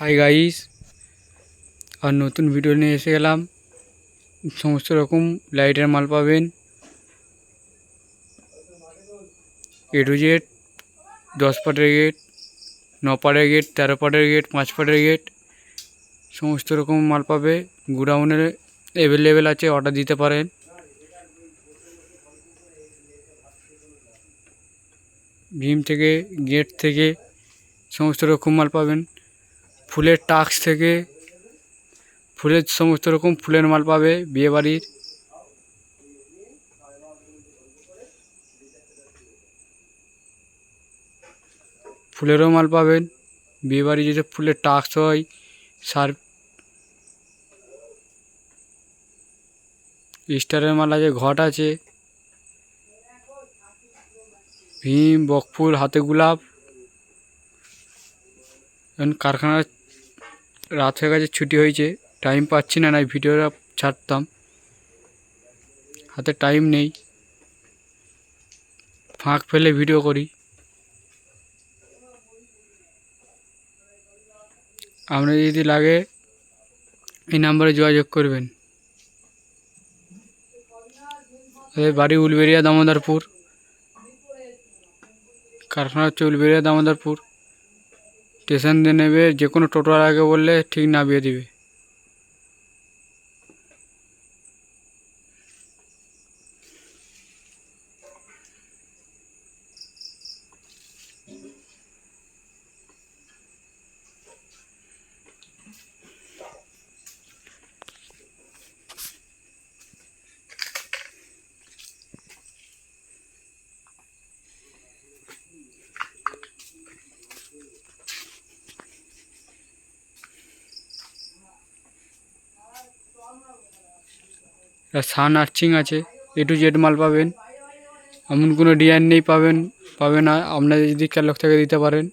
Hi guys আর নতুন video নিয়ে এসে গেলাম। সমস্ত রকম লাইটের মাল পাবেন। এ টু জেড দশ পাটের গেট ন পাটের গেট তেরো পাটের গেট পাঁচ পাটের গেট সমস্ত রকম মাল পাবে। গুডাউনে অ্যাভেলেবেল আছে অর্ডার দিতে পারেন। ভীম থেকে গেট থেকে সমস্ত রকম মাল পাবেন। ফুলের টাক্স থেকে ফুলের সমস্ত রকম ফুলের মাল পাবে বিয়েবাড়ির। ফুলেরও মাল পাবেন। বিয়েবাড়ি যেসব ফুলের টাক্স হয়, সার স্টারের মাল আছে, ঘট আছে। ভীম, বকফুল, হাতে গোলাপ। কারখানার রাত হয়ে গেছে, ছুটি হয়েছে। টাইম পাচ্ছি না, নাই ভিডিওটা ছাড়তাম। হাতে টাইম নেই। ফাঁক ফেলে ভিডিও করি। আপনার যদি লাগে, এই নাম্বারে যোগাযোগ করবেন। বাড়ি উলবেরিয়া দামোদরপুর। কারখানা হচ্ছে উলবেরিয়া দামোদরপুর। স্টেশন দিয়ে নেবে যে কোনো টোটো আগে বললে ঠিক নামিয়ে দিবে। সান আর্চিং আছে। এ টু জেড মাল পাবেন। এমন কোনো ডিজাইন নেই পাবেন পাবেন না। আপনাদের যদি ক্যালক থেকে দিতে পারেন।